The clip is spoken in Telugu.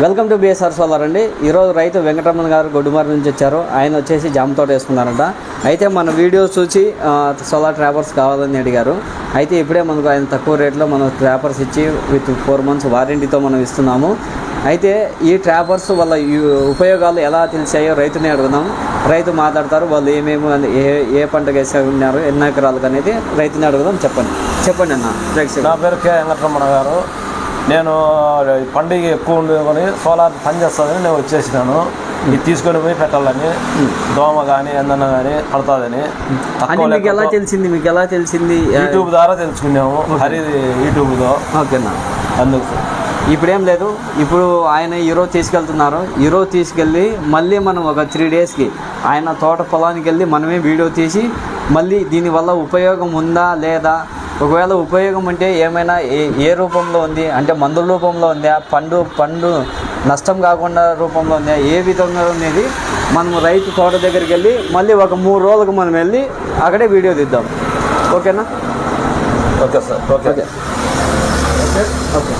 వెల్కమ్ టు బిఎస్ఆర్ సోలార్ అండి. ఈరోజు రైతు వెంకటరమణ గారు గొడ్డుమారి నుంచి వచ్చారు. ఆయన వచ్చేసి జామ తోట వేసుకున్నారంట. అయితే మన వీడియోస్ చూసి సోలార్ ట్రాపర్స్ కావాలని అడిగారు. అయితే ఇప్పుడే మనకు ఆయన తక్కువ రేట్లో మనం ట్రాపర్స్ ఇచ్చి విత్ ఫోర్ మంత్స్ వారంటీతో మనం ఇస్తున్నాము. అయితే ఈ ట్రాపర్స్ వాళ్ళ ఉపయోగాలు ఎలా తెలిసాయో రైతుని అడుగుదాం. రైతు మాట్లాడతారు వాళ్ళు ఏమేమి అని- ఏ ఏ పంట వేసే ఉన్నారు ఎన్ని ఎకరాలకు అనేది రైతుని అడుగుదాం. చెప్పండి. చెప్పండి అన్న. నా పేరు కే. వెంకటరమణ గారు. నేను పండుగ ఎక్కువ ఉండేకొని సోలార్ పని చేస్తుందని నేను వచ్చేసినాను. ఇది తీసుకొని పోయి పెట్టాలని. దోమ కానీ ఎందన్న కానీ పడుతుందని. మీకు ఎలా తెలిసింది? మీకు ఎలా తెలిసింది? యూట్యూబ్ ద్వారా తెలుసుకున్నాము. హరి యూట్యూబ్లో. ఓకేనా అందుకు. ఇప్పుడు ఏం లేదు. ఇప్పుడు ఆయన ఈరోజు తీసుకెళ్తున్నారు. ఈరోజు తీసుకెళ్ళి మళ్ళీ మనం ఒక త్రీ డేస్కి ఆయన తోట పొలానికి వెళ్ళి మనమే వీడియో తీసి మళ్ళీ దీనివల్ల ఉపయోగం ఉందా లేదా ఒకవేళ ఉపయోగం ఉంటే ఏమైనా ఏ ఏ రూపంలో ఉంది? అంటే మందుల రూపంలో ఉందా? పండు పండు నష్టం కాకుండా రూపంలో ఉందా? ఏ విధంగా అనేది మనం రైతు తోట దగ్గరికి వెళ్ళి మళ్ళీ ఒక మూడు రోజులకు మనం వెళ్ళి అక్కడే వీడియో తీద్దాం. ఓకేనా? Okay sir. Okay. Okay. Okay.